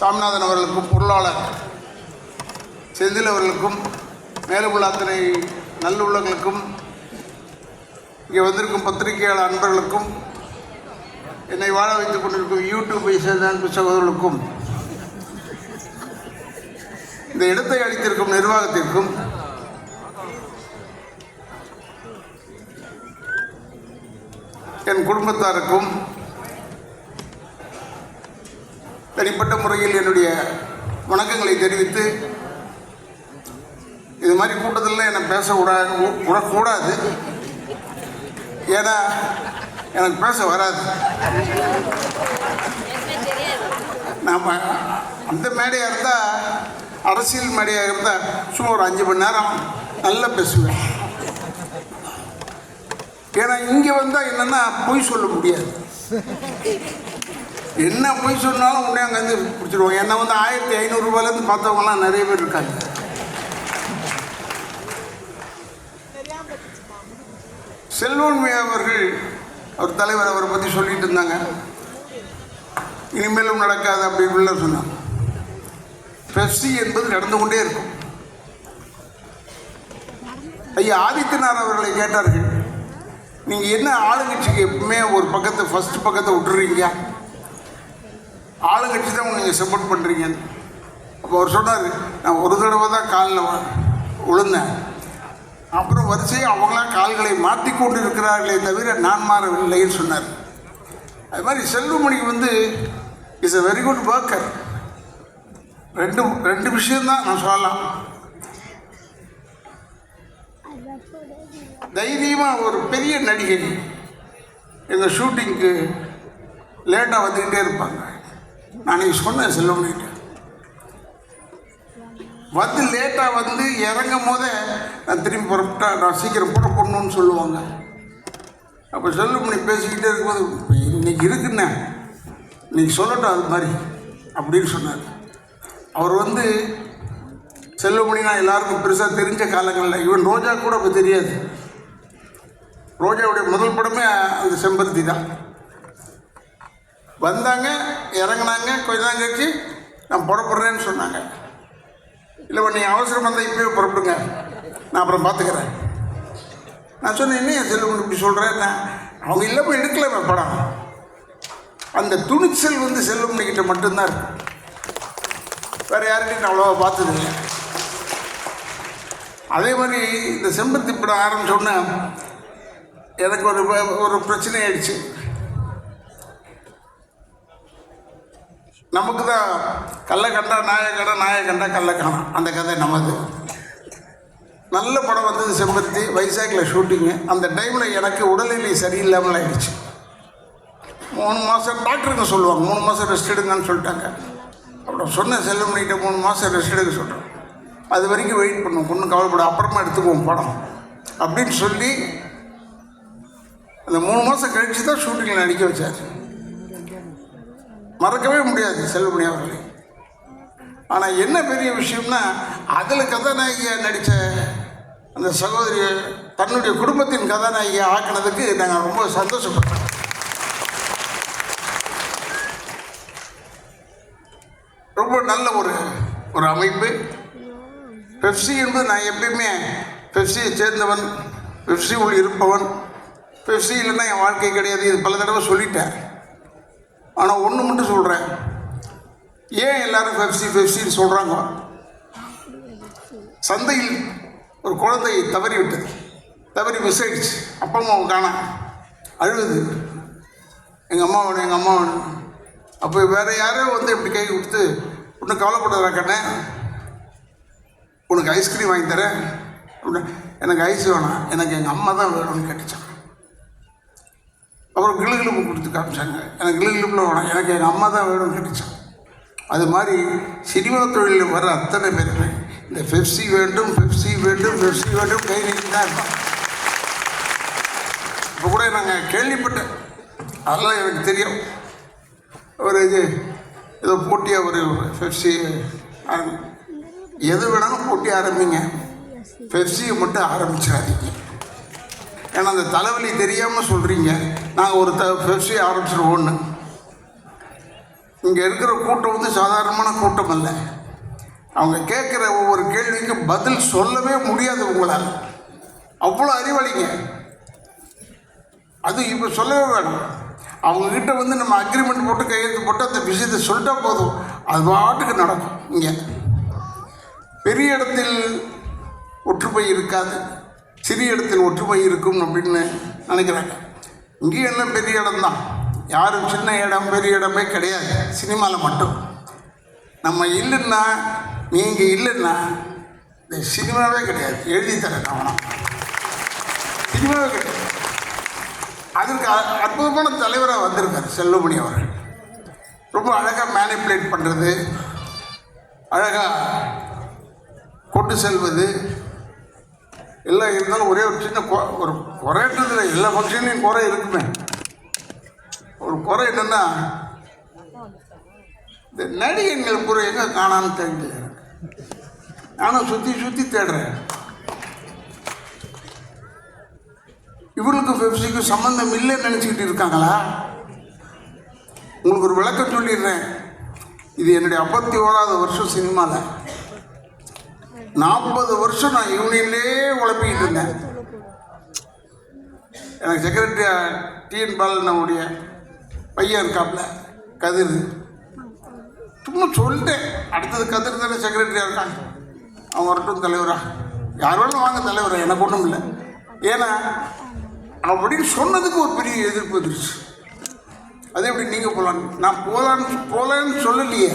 சாமிநாதன் அவர்களுக்கும் பொருளாளர் செந்தில் அவர்களுக்கும் மேலுள்ள அத்தனை நல்லுள்ளங்களுக்கும் இங்கே வந்திருக்கும் பத்திரிகையாளர் அன்பர்களுக்கும் என்னை வாழ வைத்துக் கொண்டிருக்கும் யூடியூப்பை சேர்ந்த அன்பு சகோதரர்களுக்கும் இந்த இடத்தை அளித்திருக்கும் நிர்வாகத்திற்கும் என் குடும்பத்தாருக்கும் தனிப்பட்ட முறையில் என்னுடைய வணக்கங்களை தெரிவித்து இது மாதிரி கூட்டத்தில் என்னை பேச விடக்கூடாது. ஏன்னா எனக்கு பேச வராது. நாம் அந்த மேடையாக இருந்தால் அரசியல் மேடையாக இருந்தால் சும்மா ஒரு அஞ்சு மணி நேரம் நல்லா பேசுவேன். ஏன்னா இங்கே வந்தால் என்னென்னா பொய் சொல்ல முடியாது. என்ன போய் சொன்னாலும் உடனே அங்கேருந்து பிடிச்சிடுவாங்க என்னை வந்து ஆயிரத்தி ஐநூறுரூபாலேருந்து பார்த்தவங்கலாம் நிறைய பேர் இருக்காங்க. செல்வன்மை அவர்கள் அவர் தலைவர் அவரை பற்றி சொல்லிட்டு இருந்தாங்க. இனிமேலும் நடக்காது அப்படி உள்ள சொன்னாங்க பெப்சி என்பது நடந்து கொண்டே இருக்கும். ஐயா ஆதித்யநாத் அவர்களை கேட்டார்கள். நீங்கள் என்ன ஆளுங்கட்சிக்கு எப்பவுமே ஒரு பக்கத்தை ஃபஸ்ட்டு பக்கத்தை விட்டுறீங்க? ஆளுங்கட்சி தான் நீங்கள் சப்போர்ட் பண்ணுறீங்கன்னு அப்போ அவர் சொன்னார் நான் ஒரு தடவை தான் காலில் விழுந்தேன் அப்புறம் வரிசையாக அவங்களா கால்களை மாற்றி கொண்டு இருக்கிறார்களே தவிர நான் மாறவில்லைன்னு சொன்னார். அது மாதிரி செல்வமணிக்கு வந்து is a very good worker ரெண்டு ரெண்டு விஷயந்தான் நான் சொல்லலாம். தைரியமாக ஒரு பெரிய நடிகை எங்கள் ஷூட்டிங்க்கு லேட்டாக வந்துக்கிட்டே இருப்பாங்க. நான் இன்னைக்கு சொன்னேன் செல்வமணிகிட்ட வந்து லேட்டாக வந்து இறங்கும் போதே நான் திரும்பி புறப்பட்டா நான் சீக்கிரம் புறப்படணும்னு சொல்லுவாங்க. அப்போ செல்லுமணி பேசிக்கிட்டே இருக்கும்போது இன்னைக்கு இருக்குண்ணே. இன்னைக்கு சொல்லட்டும் அது மாதிரி அப்படின்னு சொன்னார். அவர் வந்து செல்வமணி நான் எல்லாருக்கும் பெருசாக தெரிஞ்ச காலங்களில் ஈவன் ரோஜா கூட அப்போ தெரியாது. ரோஜாவுடைய முதல் படமே அந்த செம்பருத்தி தான். வந்தாங்க இறங்குனாங்க கொஞ்ச நேரம் கழிச்சு நான் புறப்படுறேன்னு சொன்னாங்க. இல்லை நீ அவசரம் வந்தால் இப்போயே புறப்படுங்க. நான் அப்புறம் பார்த்துக்கிறேன் நான் சொன்னேன் என்ன என் செல்வம் இப்படி சொல்கிறேன் நான் அவங்க இல்லாமல் எடுக்கல படம். அந்த துணிச்சல் வந்து செல்வமணிக்கிட்ட மட்டும்தான் இருக்கு. வேறு யார்கிட்டையும் நான் அவ்வளோவா பார்த்ததில்லை அதே மாதிரி இந்த செம்பருத்தி படம் ஆரம்பிச்சோன்னே எனக்கு ஒரு ஒரு பிரச்சனை ஆயிடுச்சு. நமக்கு தான் கல்லை கண்டா நாயை கண்டா நாயை கண்டா கல்லை காணும் அந்த கதை நமது. நல்ல படம் வந்தது செம்பருத்தி வைசாக்கில் ஷூட்டிங்கு அந்த டைமில் எனக்கு உடல்நிலை சரியில்லாமல் ஆயிடுச்சு. மூணு மாதம் டாக்டருங்க சொல்லுவாங்க மூணு மாதம் ரெஸ்ட் எடுங்கன்னு சொல்லிட்டாங்க. அப்புறம் சொன்ன செல்லுமணிகிட்ட மூணு மாதம் ரெஸ்ட் எடுக்க சொல்கிறேன் அது வரைக்கும் வெயிட் பண்ணுவோம் ஒன்றும் கவலைப்பட அப்புறமா எடுத்துக்குவோம் படம். அப்படின்னு சொல்லி அந்த மூணு மாதம் கழித்து தான் ஷூட்டிங்கில் நடிக்க வச்சார். மறக்கவே முடியாது செல்வமணி அவர்களை. ஆனால் என்ன பெரிய விஷயம்னா அதில் கதாநாயகியாக நடித்த அந்த சகோதரி தன்னுடைய குடும்பத்தின் கதாநாயகியை ஆக்கினதுக்கு நாங்கள் ரொம்ப சந்தோஷப்பட்டோம். ரொம்ப நல்ல ஒரு ஒரு அமைப்பு. பெப்சி என்பது நான் எப்பயுமே பெப்சியை சேர்ந்தவன் பெப்சி உள் இருப்பவன். பெப்சி இல்லைன்னா என் வாழ்க்கை கிடையாது இது பல தடவை சொல்லிட்டேன். ஆனால் ஒன்று மட்டும் சொல்கிறேன் ஏன் எல்லாரும் பெப்சி பெப்சின்னு சொல்கிறாங்க சந்தையில் ஒரு குழந்தை தவறி விட்டது தவறி மிஸ் ஆயிடுச்சு. அப்பா அம்மாவை காணா. அழுகுது. எங்கள் அம்மா வேணும் எங்கள் அம்மா வேணும். அப்போ வேறு யாரோ வந்து இப்படி கை கொடுத்து ஒன்றும் கவலைப்படாத கண்ணே உனக்கு ஐஸ்கிரீம் வாங்கி தரேன்? எனக்கு ஐஸ் வேணாம். எனக்கு எங்கள் அம்மா தான் வேணும்னு கேட்டுச்சான் அப்புறம் கிளுகிழப்பு கொடுத்து காமிச்சாங்க. எனக்கு கிளுகிழப்பில் வேணாம் எனக்கு எங்கள் அம்மா தான் வேணும்னு கேட்டுச்சான் அது மாதிரி சினிமா தொழிலில் வர அத்தனை பேருமே இந்த பெப்சி வேண்டும் பெப்சி வேண்டும் பெப்சி வேண்டும் கை நீட்டி தான் இருப்பாங்க இப்போ கூட நாங்கள் கேள்விப்பட்டேன். அதெல்லாம் எனக்கு தெரியும். ஒரு இது ஏதோ போட்டியாக ஒரு பெப்சி ஆரம்பி எது வேணாலும் போட்டி ஆரம்பிங்க. பெப்சியை மட்டும் ஆரம்பிச்சிடாதீங்க. ஏன்னா அந்த தலைவலி தெரியாமல் சொல்கிறீங்க நாங்கள் ஒரு த பெப்சி ஆரம்பிச்சிருவோன்னு இங்கே இருக்கிற கூட்டம் வந்து சாதாரணமான கூட்டம் அல்ல. அவங்க கேட்குற ஒவ்வொரு கேள்விக்கும் பதில் சொல்லவே முடியாது உங்களால். அவ்வளோ அறிவாளிங்க. அது இப்போ சொல்லவே வேணும். அவங்கக்கிட்ட வந்து நம்ம அக்ரிமெண்ட் போட்டு கையெழுத்து போட்டு அந்த விஷயத்தை சொல்லிட்டா போதும். அது பாட்டுக்கு நடக்கும் இங்கே. பெரிய இடத்தில் ஒற்றுமை இருக்காது. சிறிய இடத்தில் ஒற்றுமை இருக்கும் அப்படின்னு நினைக்கிறாங்க. இங்கேயும் எல்லாம் பெரிய இடம்தான்? யாரும் சின்ன இடம் பெரிய இடமே கிடையாது. சினிமாவில் மட்டும். நம்ம இல்லைன்னா நீங்கள் இல்லைன்னா இந்த சினிமாவே கிடையாது. எழுதி தரேன் கவனம் சினிமாவே கிடையாது. அதற்கு அ- அற்புதமான தலைவராக வந்திருக்கார் செல்லுமணி அவர்கள். ரொம்ப அழகாக மேனிப்புலேட் பண்ணுறது அழகாக கொண்டு செல்வது எல்லாம் இருந்தாலும் ஒரே ஒரு சின்ன கொ- ஒரு குறைன்றதுல எல்லா ஃபங்க்ஷன்லையும் குறை இருக்குமே. ஒரு குறை என்னென்னா இந்த நடிகைகள் குறை எங்கே காணாமல் தெரியல நானும் சுற்றி சுற்றி தேடுறேன். இவர்களுக்கும் பெப்சிக்கும் சம்மந்தம் இல்லைன்னு நினச்சிக்கிட்டு இருக்காங்களா? உங்களுக்கு ஒரு விளக்கம் சொல்லிடுறேன். இது என்னுடைய ஐம்பத்தி ஓராவது வருஷம் சினிமாவில் நாற்பது வருஷம் நான் யூனியன்லேயே உழைப்பிக்கிட்டு இருந்தேன். எனக்கு செக்ரட்டரி டிஎன் பாலனுடைய பையன் இருக்காப்புல கதிர். சும்மா சொல்லிட்டேன். அடுத்தது கதிர் தானே செக்ரட்டரியாக இருக்காங்க அவங்க வரட்டும் தலைவரா. யார் வேணும் வாங்க தலைவரா எனக்கு ஒன்றும் இல்லை. ஏன்னா அப்படின்னு சொன்னதுக்கு ஒரு பெரிய எதிர்ப்பு வந்துருச்சு. அது எப்படி நீங்கள் போகலான்னு நான் போகலான்னு போகலான்னு சொல்லலையே.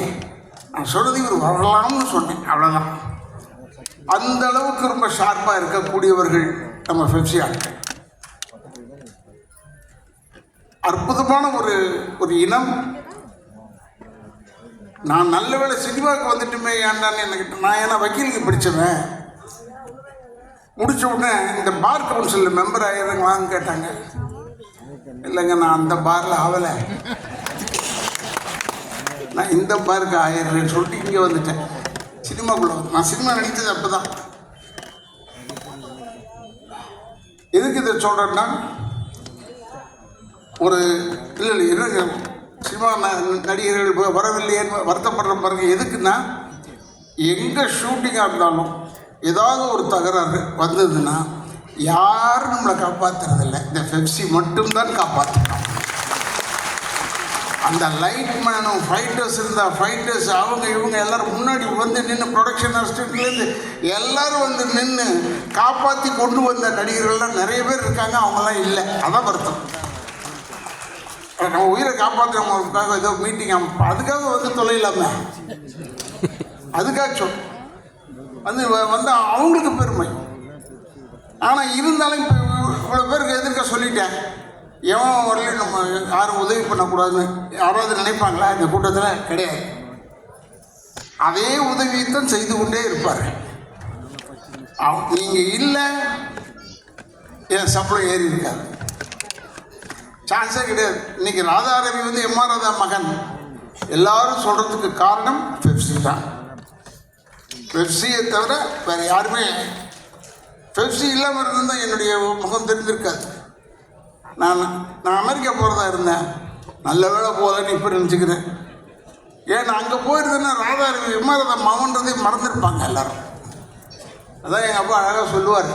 நான் சொன்னது இவர் வரலாம்னு சொன்னேன். அவ்வளோதான் அந்த அளவுக்கு ரொம்ப ஷார்ப்பாக இருக்கக்கூடியவர்கள் நம்ம ஃபெப்சி அற்புதமான ஒரு ஒரு இனம். நான் நல்ல வேளை சினிமாவுக்கு வந்துட்டுமே ஏன்டான்னு எனக்கு நான் ஏன்னா வக்கீலுக்கு பிடிச்சவன். முடிச்ச உடனே இந்த பார் கவுன்சிலில் மெம்பர் ஆயிருங்களான்னு கேட்டாங்க. இல்லைங்க நான் அந்த பாரில் ஆகலை நான் இந்த பாருக்கு ஆயிடுறேன்னு சொல்லிட்டு இங்கே வந்துட்டேன். சினிமாக்குள்ள வந்து நான் சினிமா நடித்தது அப்போ தான் எதுக்கு இதை சொல்கிறேன்னா ஒரு இல்லை இல்லை இருங்க சினிமா நடிகர்கள் வரவில்லையேன்னு வருத்தப்படுற பாருங்க. எதுக்குன்னா எங்கே ஷூட்டிங்காக இருந்தாலும் ஏதாவது ஒரு தகராறு வந்ததுன்னா யாரும் நம்மளை காப்பாற்றுறதில்ல இந்த பெப்சி மட்டும்தான் காப்பாற்றுறோம் அந்த லைட் மேனும் ஃபைட்டர்ஸ் இருந்தால் ஃபைட்டர்ஸ் அவங்க இவங்க எல்லாரும் முன்னாடி வந்து நின்று ப்ரொடக்ஷன் அசிஸ்டன்ட்லேருந்து எல்லோரும் வந்து நின்று காப்பாற்றி கொண்டு வந்த நடிகர்கள்லாம் நிறைய பேர் இருக்காங்க. அவங்களாம் இல்லை. அதான் வருத்தம். நம்ம உயிரை காப்பாற்றுறவங்களுக்காக ஏதோ மீட்டிங் அதுக்காக வந்து தொலைலாமே அதுக்காச்சும் வந்து வ- வந்து அவங்களுக்கு பெருமை. ஆனால் இருந்தாலும் இப்போ இவ்வளோ பேருக்கு எதிர்க்க சொல்லிட்டேன். எவன் வரலையும் நம்ம யாரும் உதவி பண்ணக்கூடாதுன்னு யாராவது நினைப்பாங்களா? இந்த கூட்டத்தில் கிடையாது. அதே உதவியைத்தான் செய்து கொண்டே இருப்பார். நீங்கள் இல்லை என் சம்பளம் ஏறி இருக்காது. சான்ஸே கிடையாது. இன்னைக்கு ராதாரவி வந்து எம்ஆர் ராதா மகன். எல்லாரும் சொல்கிறதுக்கு காரணம் பெப்சி தான். பெப்சியை தவிர வேறு யாருமே பெப்சி இல்லாமல் இருந்தால் என்னுடைய முகம் தெரிஞ்சிருக்காது நான் நான் அமெரிக்கா போகிறதா இருந்தேன். நல்ல வேலை போகலன்னு இப்போ நினச்சிக்கிறேன். ஏன்னா அங்கே போயிருந்தேன்னா ராதா எம்ஆர் ராதா மகன்றதே மறந்துருப்பாங்க எல்லாரும். அதான் எங்கள் அப்பா அழகாக சொல்லுவார்.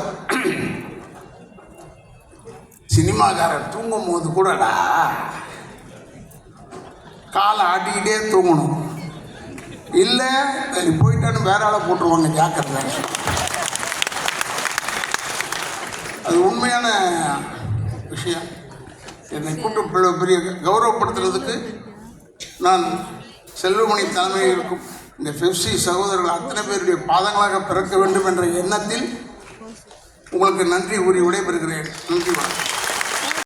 சினிமாக்காரன் தூங்கும் போது கூடடா. காலை ஆட்டிக்கிட்டே தூங்கணும். இல்லை நீ போயிட்டான்னு வேற ஆளை போட்டுருவாங்க ஜாக்கிரதை அது உண்மையான விஷயம். என்னை கூட்டு பிள்ளை பெரிய கௌரவப்படுத்துறதுக்கு நான் செல்வமணி தலைமையில் இருக்கும் இந்த பெப்சி சகோதரர்கள் அத்தனை பேருடைய பாதங்களாக பிறக்க வேண்டும் என்ற எண்ணத்தில் உங்களுக்கு நன்றி கூறி விடைபெறுகிறேன். நன்றி வணக்கம்.